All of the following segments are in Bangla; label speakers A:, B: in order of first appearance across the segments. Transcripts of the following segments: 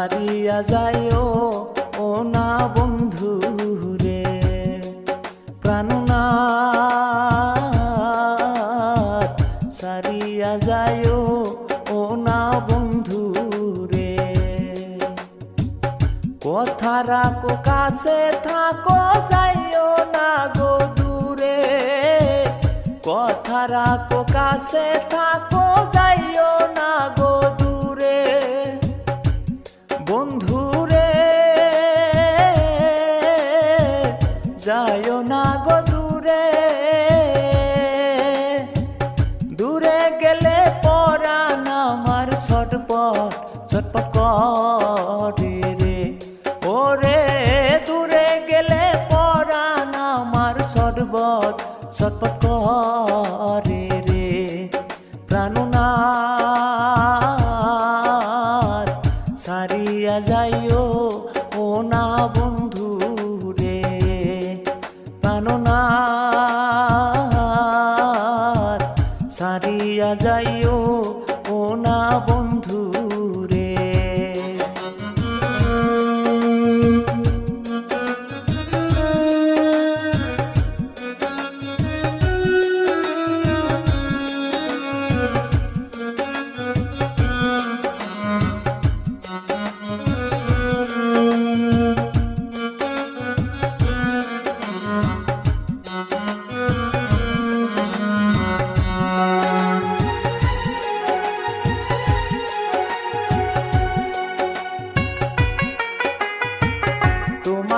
A: হারিয়া যায়ও ও না বন্ধু রে সারিয়া যায়ও ও না বন্ধু রে। কথা রাখো, কাছে থাকো, যাইও না গো দূরে। কথা রাখো, কাছে থাকো, যাইও যাইও না গো দূরে। দূরে গেলে পরাণ আমার ছটপট ছটপট করে ওরে, দূরে গেলে পরাণ আমার ছটপট ছটপট করে রে। প্রাণনাথ সারিয়া যাইও প্রাণনাথ সারিয়া যাইও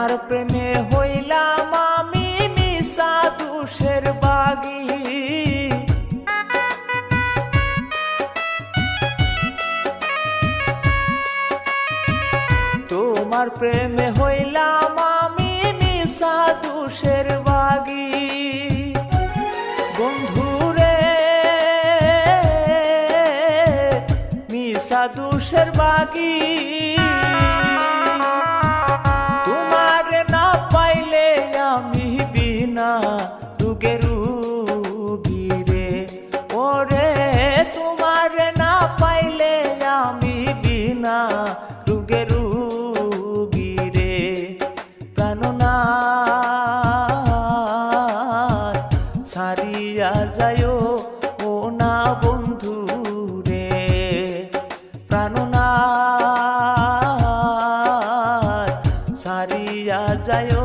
A: তোমার প্রেমে হইলাম আমি নিশা দুষের বাগি। তোমার প্রেমে হইলাম আমি নিশা দুষের বাগি। বন্ধুরে মিশা দুষের বাগি। যায় ও না বন্ধু রে প্রাণনা সারিয়া যায়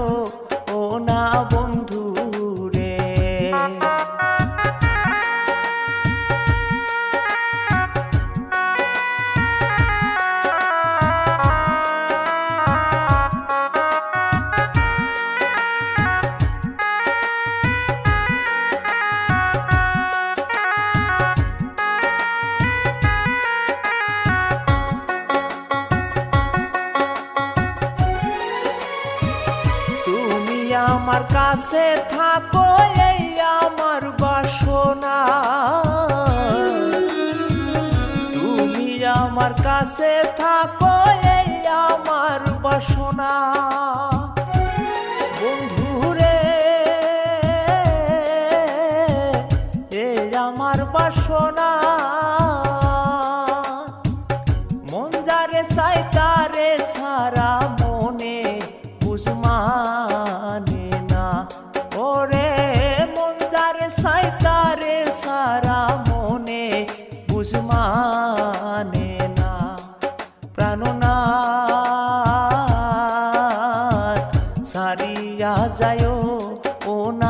A: আমার কাছে থাকো এই আমার বাসনা। তুমি আমার কাছে থাকো এই আমার বাসনা।